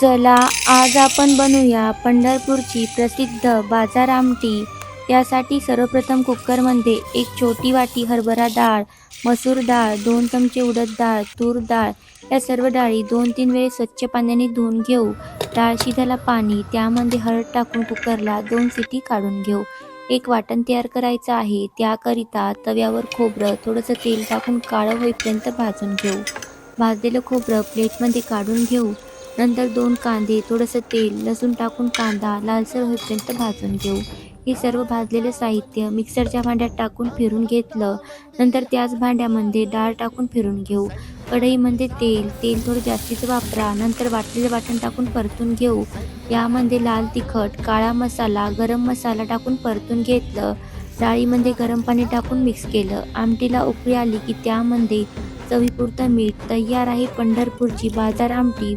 चला आज आपण बनवूया पंढरपूरची प्रसिद्ध बाजार आमटी. त्यासाठी सर्वप्रथम कुकरमध्ये एक छोटी वाटी हरभरा डाळ मसूर डाळ दोन चमचे उडद डाळ तूर डाळ या सर्व डाळी दोन तीन वेळे स्वच्छ पाण्याने धुवून घेऊ. डाळ शिजायला पाणी त्यामध्ये हळद टाकून कुकरला दोन सिटी काढून घेऊ. एक वाटण तयार करायचं आहे त्याकरिता तव्यावर खोबरं थोडंसं तेल टाकून काळं होईपर्यंत भाजून घेऊ. भाजलेलं खोबरं प्लेटमध्ये काढून घेऊ. नंतर दोन कांदे थोडंसं तेल लसूण टाकून कांदा लालसर होईपर्यंत भाजून घेऊ. हे सर्व भाजलेलं साहित्य मिक्सरच्या भांड्यात टाकून फिरून घेतलं. नंतर त्याच भांड्यामध्ये डाळ टाकून फिरून घेऊ. कढईमध्ये तेल तेल थोडं जास्तीचं वापरा. नंतर वाटलेलं वाटण टाकून परतून घेऊ. यामध्ये लाल तिखट काळा मसाला गरम मसाला टाकून परतून घेतलं. डाळीमध्ये गरम पाणी टाकून मिक्स केलं. आमटीला उकळी आली की त्यामध्ये चवीपुरतं मीठ तयार आहे. पंढरपूरची बाजार आमटी